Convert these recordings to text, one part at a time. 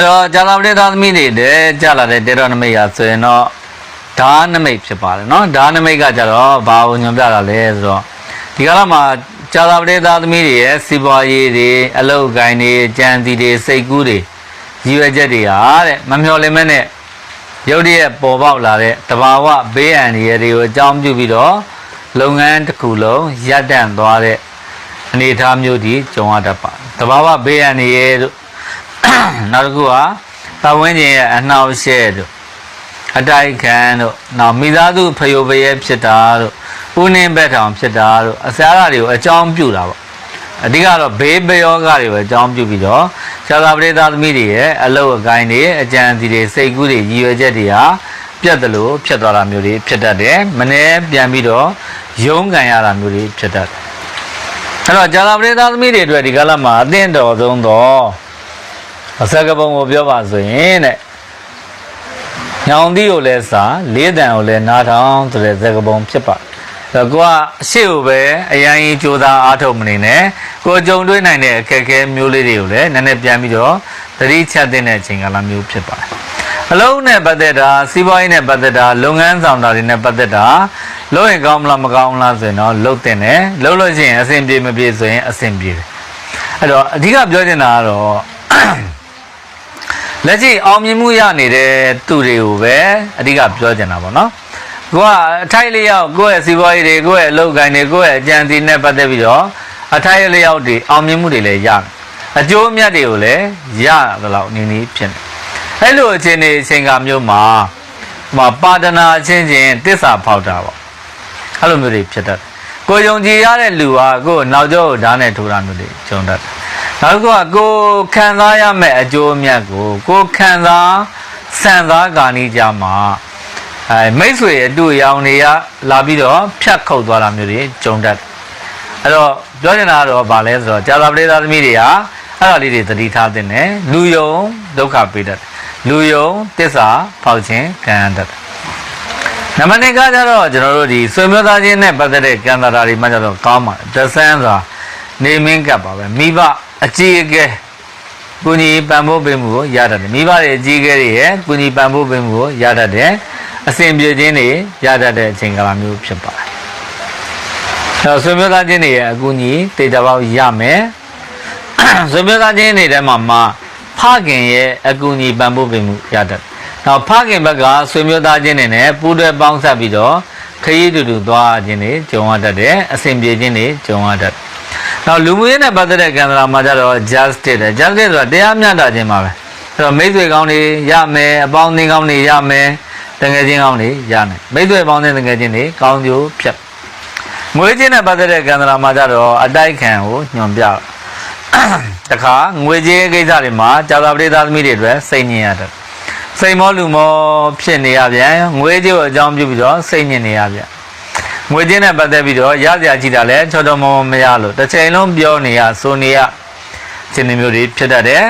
အဲ့တော့ကြာလာပရိသသမီးတွေတဲ့ကြာလာတဲ့တေရောနမိတ်ရာဆိုရင်တော့ဓာနမိတ်ဖြစ်ပါတယ်เนาะဓာနမိတ်ကကြတော့ဘာကိုညွှန်ပြတာလဲဆိုတော့ဒီကလာမှာကြာလာပရိသသမီးတွေရဲ့စီးပွားရေးတွေအလုပ်အကိုင်းတွေကြံစီတွေစိတ်ကူးတွေရည်ရွယ်ချက်တွေဟာတဲ့မမျှော်လင့်မဲ့နဲ့ရုတ်တရက်ပေါ်ပေါက်လာတဲ့တဘာဝဘေးအန္တရာယ်တွေကိုအကြောင်းပြုပြီးတော့လုပ်ငန်းတစ်ခုလုံးရပ်တန့်သွားတဲ့အနေအထားမျိုးဒီကြုံရတတ်ပါတယ်တဘာဝဘေးအန္တရာယ်တို့ နောက်တစ်ခုကပတ်ဝန်းကျင်ရဲ့အနှောက်အယှက်တို့အတိုက်ခံတို့နောက်မိသားစုဖယိုဖယဲဖြစ်တာတို့ဦးနှင်းဘက်ထောင်ဖြစ်တာတို့အစားအတွေကိုအကြောင်းပြုတာပေါ့အဓိကတော့ဘေးပယောဂတွေကိုအကြောင်းပြုပြီးတော့ဇာတာပရိသသမီးတွေရဲ့အလုတ်အကိုင်းတွေအကြံစီတွေစိတ်ကူးတွေရည်ရွယ်ချက်တွေဟာပြတ်တယ်လို့ဖြစ်သွားတာမျိုးတွေဖြစ်တတ်တယ်မနေ့ပြန်ပြီးတော့ရုန်းကန်ရတာမျိုးတွေဖြစ်တတ်တယ်အဲ့တော့ဇာတာပရိသသမီးတွေအတွက်ဒီကလမှာအသင့်တော်ဆုံးတော့ အစကပုံကိုပြောပါဆိုရင်တဲ့ညောင်သီးကိုလည်းစာလေးတန်ကိုလည်းနားထောင်ဆိုတဲ့စကပုံဖြစ်ပါဒါကွာအရှိကိုပဲအရင်ကြီးကြိုးစားအားထုတ်မနေနဲ့ကိုကြုံတွေ့နိုင်တဲ့အခက်အခဲမျိုးလေးတွေကိုလည်းနည်းနည်းပြန်ပြီးတော့သတိချက်တဲ့အချိန်ကာလမျိုးဖြစ်ပါတယ်အလုံးနဲ့ပတ်သက်တာစီးပွားရေးနဲ့ပတ်သက်တာလုပ်ငန်းဆောင်တာတွေနဲ့ပတ်သက်တာလုပ်ရင်ကောင်းမလားမကောင်းလားဆိုရင်တော့လုပ်တင်တယ်လုပ်လို့ရှိရင်အဆင်ပြေမပြေဆိုရင်အဆင်ပြေတယ်အဲ့တော့အဓိကပြောချင်တာကတော့ လက်ရှိအောင်မြင်မှုရနေတဲ့သူတွေကိုပဲအဓိကပြောချင်တာပေါ့နော်ကိုကအထိုက်လျောက်ကိုယ့်ရဲ့စီးပွားရေးတွေကိုယ့်ရဲ့အလုပ်ကိုင်းတွေကိုယ့်ရဲ့အကြံစီနဲ့ပတ်သက်ပြီးတော့အထိုက်လျောက်တွေအောင်မြင်မှုတွေလည်းရတယ်အကျိုးအမြတ်တွေကိုလည်းရသလောက်နည်းနည်းဖြစ်နေအဲ့လိုအခြေအနေအချိန်ကမျိုးမှာဟိုပါဒနာအချင်းချင်းတစ္ဆာဖောက်တာပေါ့အဲ့လိုမျိုးတွေဖြစ်တတ်တယ်ကိုယုံကြည်ရတဲ့လူဟာကိုယ်နောက်ကျောကိုဓာတ်နဲ့ထိုးတာမျိုးတွေကြုံတတ်တယ် နောက်တစ်ခုကကိုခံစားရမယ့်အကျိုးအမြတ်ကိုကိုခံစားစံစားကာနီးကြမှာအဲမိတ်ဆွေအတူရောင်တွေကလာပြီးတော့ဖြတ်ခုတ်သွားတာမျိုးတွေကြုံတတ်တယ်အဲ့တော့ပြောချင်တာကတော့ဗာလဲဆိုတော့ကြာသာပရိသသမီးတွေကအဲ့ဒါလေးတွေသတိထားသင့်တယ်လူယုံဒုက္ခပေးတတ်တယ်လူယုံတစ္ဆာဖောက်ခြင်းခံရတတ်တယ်နံပါတ်1ကကြတော့ကျွန်တော်တို့ဒီဆွေမျိုးသားချင်းနဲ့ပတ်သက်တဲ့ကံတာတာတွေမှကြတော့ကောင်းပါတယ်တဆန်းစွာနေမင်းကပ်ပါပဲမိဘ အကြီးအကဲကုညီပံ့ပိုးပေးမှုကိုရတတ်တယ်မိဘတွေအကြီးအကဲတွေရဲ့ကုညီပံ့ပိုးပေးမှုကိုရတတ်တယ်အစဉ်ပြေခြင်းတွေရတတ်တဲ့အချိန်ကာလမျိုးဖြစ်ပါတယ်အဲတော့ဆွေမျိုးသားချင်းတွေရဲ့အကူအညီတေချာပေါက်ရမယ်ဆွေမျိုးသားချင်းတွေထဲမှာမှဖခင်ရဲ့အကူအညီပံ့ပိုးပေးမှုရတတ်တယ်နောက်ဖခင်ဘက်ကဆွေမျိုးသားချင်းတွေနဲ့ပူးတွဲပေါင်းဆက်ပြီးတော့ခရီးတူတူသွားခြင်းတွေကြုံရတတ်တယ်အစဉ်ပြေခြင်းတွေကြုံရတတ်တယ် နောက်လူမှုရေးနဲ့ပတ်သက်တဲ့ကံကြမ္မာမှာကြတော့ justice တဲ့ justice ဆိုတာတရားမျှတခြင်းပါပဲအဲ့တော့မိတ်ဆွေကောင်းတွေရမယ်အပေါင်းအသင်းကောင်းတွေရမယ်တကယ်ချင်းကောင်းတွေရမယ်မိတ်ဆွေပေါင်းတဲ့တကယ်ချင်းတွေကောင်းကျိုးဖြတ်ငွေချင်းနဲ့ပတ်သက်တဲ့ကံကြမ္မာမှာကြတော့အတိုက်ခံကိုညွန်ပြတခါငွေကြေးကိစ္စတွေမှာကြာသာပရိသသမီးတွေအတွက်စိတ်ညစ်ရတယ်စိတ်မောလူမောဖြစ်နေရပြန်ငွေကြေးကိုအကြောင်းပြုပြီးတော့စိတ်ညစ်နေရပြန် ငွေကြေးနဲ့ပတ်သက်ပြီးတော့ရစရာကြည့်တာလဲချောတော်မောမရလို့တစ်ချိန်လုံးပြောနေရဆိုနေရခြင်းမျိုးတွေဖြစ်တတ်တယ်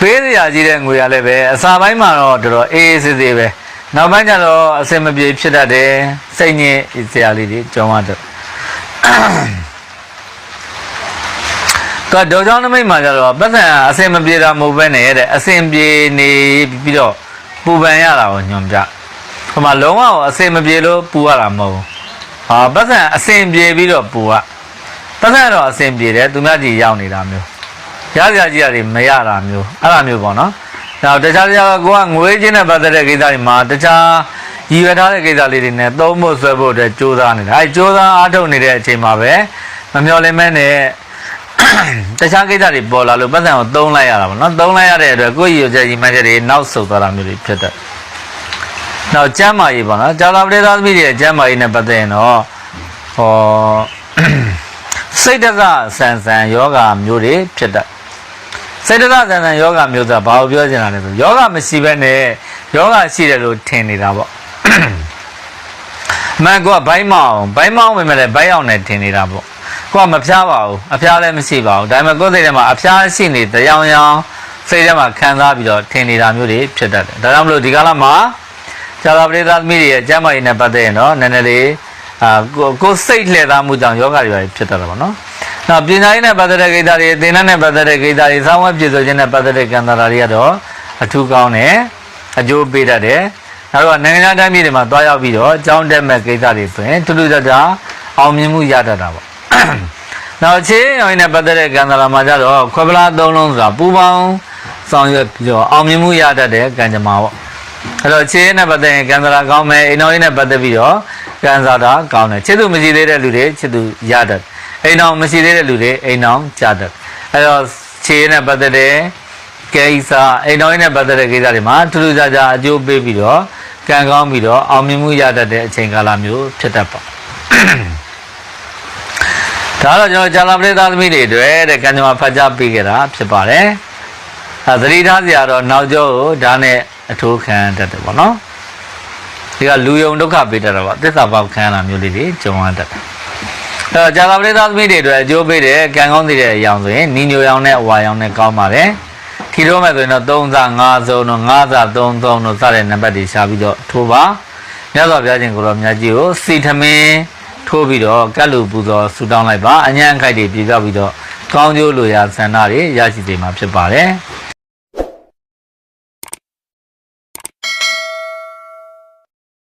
ပေးစရာကြီးတဲ့ငွေရလည်းပဲအစာပိုင်းမှာတော့တော်တော်အေးအေးဆေးဆေးပဲနောက်ပိုင်းကျတော့အစင်မပြေဖြစ်တတ်တယ်စိတ်ညစ်စရာလေးတွေကြောင်းရတတ်တော့ဒေါ်ကြောင့်နမိတ်မှာကျတော့ပတ်စံအစင်မပြေတာမဟုတ်ပဲနဲ့တဲ့အစင်ပြေနေပြီးတော့ပူပန်ရတာကိုညွန်ပြ ဟိုမှာလုံးဝအစင်မပြေလို့ပူရတာမဟုတ်ဘူးဟာပတ်စံအစင်ပြေပြီးတော့ပူရပတ်စံတော့အစင်ပြေတယ်သူများကြီးရောက်နေတာမျိုးရစရာကြီးရတယ်မရတာမျိုးအဲ့လိုမျိုးပေါ့နော်နောက်တခြားတခြားကိုကငွေချင်းနဲ့ပတ်သက်တဲ့ကိစ္စတွေမှာတခြားရည်ရွယ်ထားတဲ့ကိစ္စလေးတွေနဲ့သုံးဖို့ဆွဲဖို့အတွက်ကြိုးစားနေတာအဲကြိုးစားအားထုတ်နေတဲ့အချိန်မှာပဲမမျော်လင့်မဲနဲ့တခြားကိစ္စတွေပေါ်လာလို့ပတ်စံကိုသုံးလိုက်ရတာပေါ့နော်သုံးလိုက်ရတဲ့အတွက်ကိုယ့်ရည်ရွယ်ချက်ရည်မှန်းချက်တွေနောက်ဆုတ်သွားတာမျိုးတွေဖြစ်တတ် နောက်ကျမ်းမာရေးပေါ့နော်ကြာလာပရိသသမီးတွေရဲ့ကျမ်းမာရေးနဲ့ပတ်သက်ရင်တော့ဟောစိတ်တကဆန်ဆန်ယောဂမျိုးတွေဖြစ်တတ်စိတ်တကဆန်ဆန်ယောဂမျိုးဆိုတာဘာကိုပြောချင်တာလဲဆိုယောဂမရှိဘဲနဲ့ယောဂရှိတယ်လို့ထင်နေတာပေါ့မန်ကဘိုင်းမောင်ဘိုင်းမောင်ပဲမဲ့ဘိုင်းအောင်နဲ့ထင်နေတာပေါ့ကိုကမဖျားပါဘူးအဖျားလည်းမရှိပါဘူးဒါပေမဲ့ကိုယ်စိတ်ထဲမှာအဖျားရှိနေတရားရောင်စိတ်ထဲမှာခံစားပြီးတော့ထင်နေတာမျိုးတွေဖြစ်တတ်တယ်ဒါကြောင့်မလို့ဒီကာလမှာ ဇာတာပရိသသမီးတွေရဲ့ကျမ်းမာရေးနဲ့ပတ်သက်ရင်တော့နည်းနည်းလေးအာကိုကိုယ်စိတ်လှည့်သားမှုကြောင့်ယောဂတွေပဲဖြစ်တတ်တာပေါ့နော်နောက်ပညာရေးနဲ့ပတ်သက်တဲ့ကိစ္စတွေသင်တန်းနဲ့ပတ်သက်တဲ့ကိစ္စတွေစောင်းဝဲပြည်ဆိုခြင်းနဲ့ပတ်သက်တဲ့ကံတာရာတွေကတော့အထူးကောင်းတယ်အကျိုးပေးတတ်တယ်နောက်တော့နိုင်ငံခြားတိုင်းပြည်တွေမှာတွားရောက်ပြီးတော့အကြောင်းတက်မဲ့ကိစ္စတွေဆိုရင်ထူးထူးခြားခြားအောင်မြင်မှုရတတ်တာပေါ့နောက်ချင်းရောင်းနဲ့ပတ်သက်တဲ့ကံတာရာမှာကြတော့ခွဲပလားသုံးလုံးဆိုတာပူပေါင်းဆောင်ရွက်ပြီးတော့အောင်မြင်မှုရတတ်တဲ့ကံကြမ္မာပေါ့ အဲ့တော့ချင်းနဲ့ပတ်သက်ရင်ကံတာရာကောင်းမယ်အိမ်တော်ရေးနဲ့ပတ်သက်ပြီးတော့ကံစားတာကောင်းတယ်ချစ်သူမရှိသေးတဲ့လူတွေချစ်သူရတတ်အိမ်တော်မရှိသေးတဲ့လူတွေအိမ်တော်ကြတတ်အဲ့တော့ခြေနဲ့ပတ်သက်တဲ့ကိစ္စအိမ်တော်ရေးနဲ့ပတ်သက်တဲ့ကိစ္စတွေမှာထူးထူးခြားခြားအကျိုးပေးပြီးတော့ကံကောင်းပြီးတော့အောင်မြင်မှုရတတ်တဲ့အချိန်ကာလမျိုးဖြစ်တတ်ပါဒါတော့ကျွန်တော်ဂျာလာပရိသတ်သမီးတွေအတွက်တဲ့ကံကြမ္မာဖတ်ကြားပေးခဲ့တာဖြစ်ပါတယ်။အဲသတိထားစရာတော့နောက်ကျောကိုဒါနဲ့ အထိုးခံတတ်တယ်ပေါ့နော်။ဒီကလူယုံဒုက္ခပေးတတ်တာပေါ့သစ္စာပေါက်ခံရတာမျိုးလေးတွေကြုံရတတ်တယ်။အဲတော့ဂျာလာပရိသတ်သမီးတွေအတွက်အကျိုးပေးတဲ့ကံကောင်းစေတဲ့အရာဆိုရင်နီညိုရောင်နဲ့အဝါရောင်နဲ့ကောင်းပါတယ်။ထီတော့မဲ့ဆိုရင်တော့3စာ5စုံတော့5စာ3 3တို့စတဲ့နံပါတ်တွေရှာပြီးတော့ထိုးပါ။မြတ်စွာဘုရားရှင်ကိုတော်မြတ်ကြီးကိုစီထမင်းထိုးပြီးတော့ကတ်လူပူဇော်ဆူတောင်းလိုက်ပါအញ្ញံခိုက်တွေပြေပြောက်ပြီးတော့ကောင်းကျိုးလိုရာဆန္ဒတွေရရှိစေမှာဖြစ်ပါတယ်။